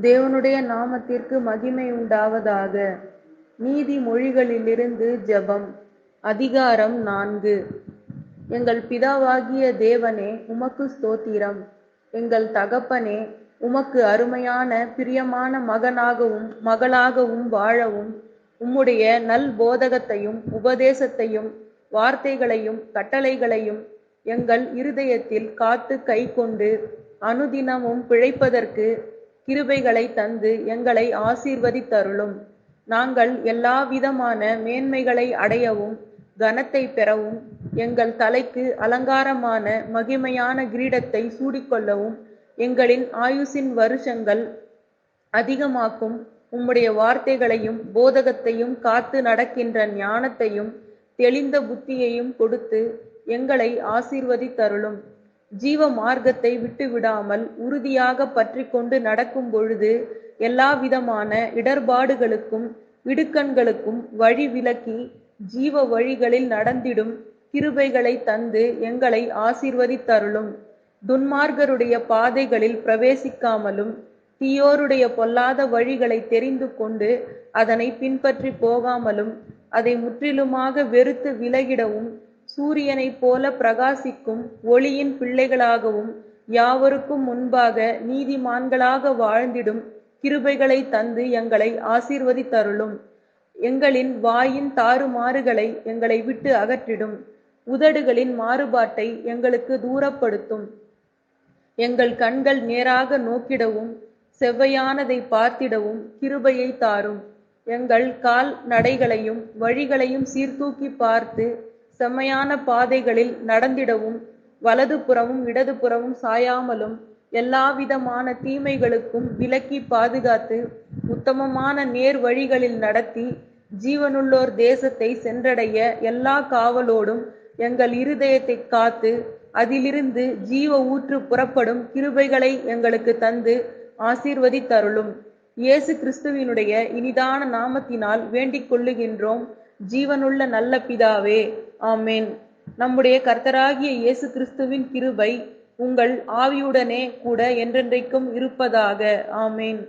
தேவனுடைய நாமத்திற்கு மகிமை உண்டாவதாக. நீதிமொழிகளிலிருந்து ஜெபம். அதிகாரம் நான்கு. எங்கள் பிதாவாகிய தேவனே உமக்கு ஸ்தோத்திரம். எங்கள் தகப்பனே உமக்கு அருமையான பிரியமான மகனாகவும் மகளாகவும் வாழவும் உம்முடைய நல் போதகத்தையும் உபதேசத்தையும் வார்த்தைகளையும் கட்டளைகளையும் எங்கள் இருதயத்தில் காத்து கை கொண்டு அனுதினமும் பிழைப்பதற்கு கிருபைகளை தந்து எங்களை ஆசீர்வதித்தருளும். நாங்கள் எல்லாவிதமான மேன்மைகளை அடையவும் கனத்தை பெறவும் எங்கள் தலைக்கு அலங்காரமான மகிமையான கிரீடத்தை சூடிக்கொள்ளவும் எங்களின் ஆயுசின் வருஷங்கள் அதிகமாக்கும். உம்முடைய வார்த்தைகளையும் போதகத்தையும் காத்து நடக்கின்ற ஞானத்தையும் தெளிந்த புத்தியையும் கொடுத்து எங்களை ஆசீர்வதித்தருளும். ஜீவ மார்க்கத்தை விட்டுவிடாமல் உறுதியாக பற்றி கொண்டு நடக்கும் பொழுது எல்லா விதமான இடர்பாடுகளுக்கும் இடுக்கண்களுக்கும் வழி விலக்கி ஜீவ வழிகளில் நடந்திடும் கிருபைகளை தந்து எங்களை ஆசீர்வதித்தருளும். துன்மார்கருடைய பாதைகளில் பிரவேசிக்காமலும் தீயோருடைய பொல்லாத வழிகளை தெரிந்து கொண்டு அதனை பின்பற்றி போகாமலும் அதை முற்றிலுமாக வெறுத்து விலகிடவும் சூரியனைப் போல பிரகாசிக்கும் ஒளியின் பிள்ளைகளாகவும் யாவருக்கும் முன்பாக நீதிமான்களாக வாழ்ந்திடும் கிருபைகளை தந்து எங்களை ஆசீர்வதித்தருளும். எங்களின் வாயின் தாறுமாறுகளை எங்களை விட்டு அகற்றிடும். உதடுகளின் மாறுபாட்டை எங்களுக்கு தூரப்படுத்தும். எங்கள் கண்கள் நேராக நோக்கிடவும் செவ்வையானதை பார்த்திடவும் கிருபையை தாரும். எங்கள் கால் நடைகளையும் வழிகளையும் சீர்தூக்கி பார்த்து செம்மையான பாதைகளில் நடந்திடவும் வலது புறமும் இடது புறமும் சாயாமலும் எல்லாவிதமான தீமைகளுக்கும் விலக்கி பாதுகாத்து உத்தமமான நேர் வழிகளில் நடத்தி ஜீவனுள்ளோர் தேசத்தை சென்றடைய எல்லா காவலோடும் எங்கள் இருதயத்தை காத்து அதிலிருந்து ஜீவ ஊற்று புறப்படும் கிருபைகளை எங்களுக்கு தந்து ஆசீர்வதித்தருளும். இயேசு கிறிஸ்துவினுடைய இனிதான நாமத்தினால் வேண்டிக் கொள்ளுகின்றோம். ஜீவனுள்ள நல்ல பிதாவே ஆமேன். நம்முடைய கர்த்தராகிய இயேசு கிறிஸ்துவின் கிருபை உங்கள் ஆவியுடனே கூட என்றென்றைக்கும் இருப்பதாக. ஆமேன்.